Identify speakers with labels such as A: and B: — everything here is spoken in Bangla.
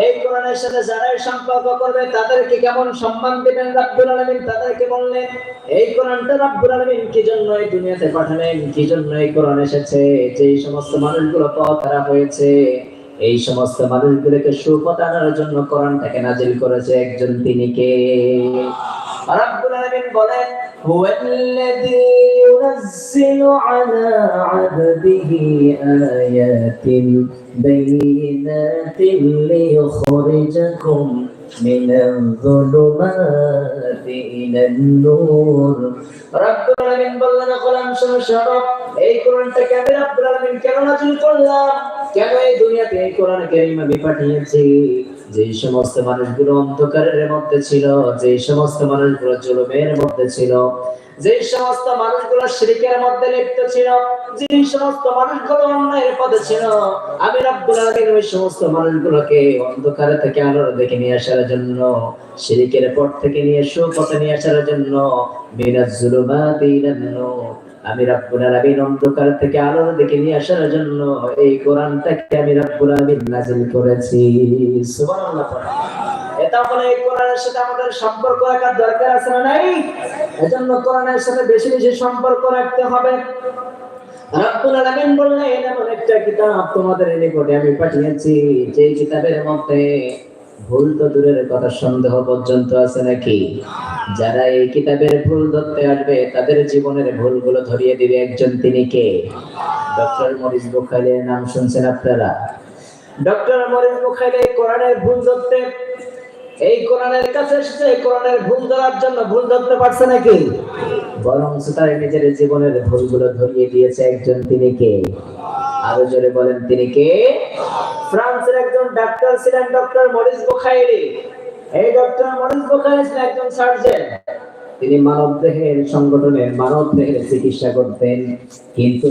A: এই কোরআনের সাথে যারাই সম্পর্ক করবে, তাদেরকে কেমন সম্মান দিবেন রাব্বুল আলামিন? তাদেরকে বললেন, এই কোরআনটা রাব্বুল আলামিন কি জন্য এই দুনিয়াতে পাঠালেন? কি জন্য এই কোরআন এসেছে? যে সমস্ত মানুষগুলো পথ খারাপ হয়েছে, এই সমস্ত মানুষগুলোকে সুপথ আনার জন্য কোরআনটাকে নাজিল করেছে একজন তিনি কে? রাব্বুল আলামিন বলেন, হুয়াল্লাযী ينزل على عبده آيات بينات ليخرجكم من الظلمات إلى النور رب العالمين بلنا قلم شمشرة أي قرآن تكابر رب العالمين كما نزل قلنا কেন এই দুনিয়াতে? এই কোরআন কারীম আমি যে সমস্ত মানুষগুলো অন্ধকারের মধ্যে ছিল যে সমস্ত মানুষগুলো জুলুমের মধ্যে ছিল যে সমস্ত মানুষগুলো শিরকের মধ্যে লিপ্ত ছিল যে সমস্ত মানুষগুলো অন্যায়ের পথে ছিল, আমি রব্বুল আলামিন ওই সমস্ত মানুষগুলোকে অন্ধকারে থেকে আলোর দিকে নিয়ে আসার জন্য, শিরকের পথ থেকে নিয়ে সুপথে নিয়ে আসার জন্য, মিনাজ জুলুমাতি ইলান নূর আমি রব্বুল আলামিন অন্ধকার থেকে আলোর দিকে নিয়ে আসার জন্য এই কোরআনটাকে আমি রব্বুল আলামিন নাযিল করেছি। সুবহানাল্লাহ এটা বলে এই কোরআনের সাথে আমাদের সম্পর্ক রাখার দরকার আছে না নাই? এজন্য কোরআনের সাথে বেশি বেশি সম্পর্ক রাখতে হবে। রব্বুল আলামিন বললেন, এমন একটা কিতাব তোমাদের নিকটে আমি পাঠিয়েছি যে কিতাবের মধ্যে ভুল তো দূরের কথা সন্দেহ পর্যন্ত আছে নাকি? যারা এই কিতাবের ভুল ধরতে আসবে, তাদের জীবনের ভুলগুলো ধরিয়ে দিবে একজন তিনি কে? ডক্টর মরিস বুখারীর নাম শুনছেন আপনারা? ডক্টর মরিস বুখারী কোরআনের ভুল ধরতে, এই কোরআনের কাছে এসেছে কোরআনের ভুল ধরার জন্য ভুল ধরতে পারছে নাকি? বরং তার নিজের জীবনের ভুলগুলো ধরিয়ে দিয়েছে একজন তিনি কে? আরও জোরে বলেন, তিনি কে? ফ্রান্সের একজন ডাক্তার ছিলেন, ডক্টর মরিস বুখাইরি। এই ডক্টর মরিস বুখাইরি ছিলেন একজন সার্জন। তিনি মানব দেহের সংগঠনের মানব দেহের চিকিৎসা করতেন, কিন্তু